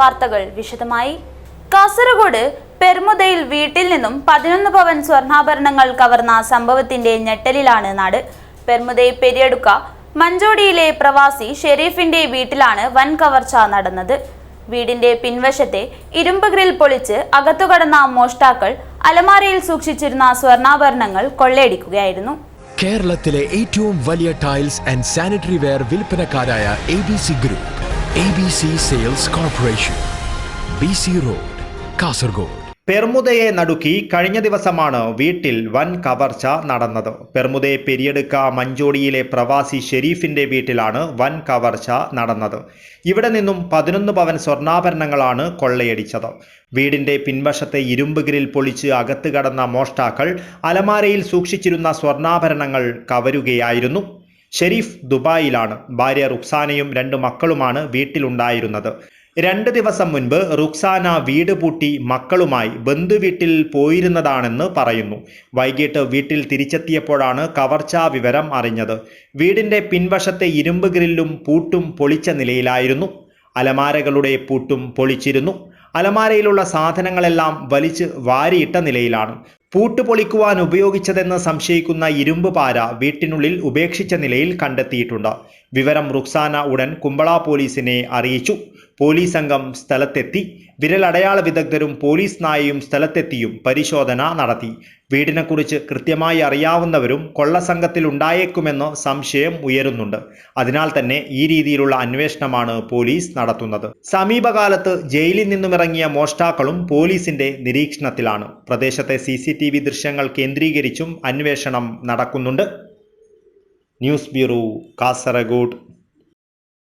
വാർത്തകൾ വിശദമായി. കാസർഗോഡ് പെർമുദയിൽ വീട്ടിൽ നിന്നും പതിനൊന്ന് പവൻ സ്വർണാഭരണങ്ങൾ കവർന്ന സംഭവത്തിന്റെ ഞെട്ടലിലാണ് നാട്. പെർമുദയിൽ പെരിയടുക്ക മഞ്ചോടിയിലെ പ്രവാസി ഷെരീഫിന്റെ വീട്ടിലാണ് വൻ കവർച്ച നടന്നത്. വീടിന്റെ പിൻവശത്തെ ഇരുമ്പ് ഗ്രിൽ പൊളിച്ച് അകത്തുകടന്ന മോഷ്ടാക്കൾ അലമാരയിൽ സൂക്ഷിച്ചിരുന്ന സ്വർണാഭരണങ്ങൾ കൊള്ളയടിക്കുകയായിരുന്നു. കേരളത്തിലെ ഏറ്റവും വലിയ tiles and sanitary ware വിൽപ്പനക്കാരായ A B C group A Sales Corporation, C road Kasaragod പെർമുദയെ നടുക്കി കഴിഞ്ഞ ദിവസമാണ് വീട്ടിൽ വൻ കവർച്ച നടന്നത്. പെർമുദയെ പെരിയെടുക്ക മഞ്ചോടിയിലെ പ്രവാസി ഷെരീഫിന്റെ വീട്ടിലാണ് വൻ കവർച്ച നടന്നത്. ഇവിടെ നിന്നും പതിനൊന്ന് പവൻ സ്വർണാഭരണങ്ങളാണ് കൊള്ളയടിച്ചത്. വീടിന്റെ പിൻവശത്തെ ഇരുമ്പ് ഗ്രിൽ പൊളിച്ച് അകത്ത് കടന്ന മോഷ്ടാക്കൾ അലമാരയിൽ സൂക്ഷിച്ചിരുന്ന സ്വർണാഭരണങ്ങൾ കവരുകയായിരുന്നു. ഷെരീഫ് ദുബായിലാണ്. ഭാര്യ റുക്സാനയും രണ്ട് മക്കളുമാണ് വീട്ടിലുണ്ടായിരുന്നത്. രണ്ട് ദിവസം മുൻപ് റുക്സാന വീട് പൂട്ടി മക്കളുമായി ബന്ധുവീട്ടിൽ പോയിരുന്നതാണെന്ന് പറയുന്നു. വൈകിട്ട് വീട്ടിൽ തിരിച്ചെത്തിയപ്പോഴാണ് കവർച്ചാ വിവരം അറിഞ്ഞത്. വീടിന്റെ പിൻവശത്തെ ഇരുമ്പ് ഗ്രില്ലും പൂട്ടും പൊളിച്ച നിലയിലായിരുന്നു. അലമാരകളുടെ പൂട്ടും പൊളിച്ചിരുന്നു. അലമാരയിലുള്ള സാധനങ്ങളെല്ലാം വലിച്ച് വാരിയിട്ട നിലയിലാണ്. പൂട്ട് പൊളിക്കുവാൻ ഉപയോഗിച്ചതെന്ന് സംശയിക്കുന്ന ഇരുമ്പ് പാര വീട്ടിനുള്ളിൽ ഉപേക്ഷിച്ച നിലയിൽ കണ്ടെത്തിയിട്ടുണ്ട്. വിവരം റുക്സാന ഉടൻ കുമ്പള പോലീസിനെ അറിയിച്ചു. പോലീസ് സംഘം സ്ഥലത്തെത്തി. വിരലടയാള വിദഗ്ധരും പോലീസ് നായയും സ്ഥലത്തെത്തിയും പരിശോധന നടത്തി. വീടിനെക്കുറിച്ച് കൃത്യമായി അറിയാവുന്നവരും കൊള്ളസംഘത്തിൽ ഉണ്ടായേക്കുമെന്ന് സംശയം ഉയരുന്നുണ്ട്. അതിനാൽ തന്നെ ഈ രീതിയിലുള്ള അന്വേഷണമാണ് പോലീസ് നടത്തുന്നത്. സമീപകാലത്ത് ജയിലിൽ നിന്നുമിറങ്ങിയ മോഷ്ടാക്കളും പോലീസിന്റെ നിരീക്ഷണത്തിലാണ്. പ്രദേശത്തെ സി ദൃശ്യങ്ങൾ കേന്ദ്രീകരിച്ചും അന്വേഷണം നടക്കുന്നുണ്ട്. News bureau Kasaragod.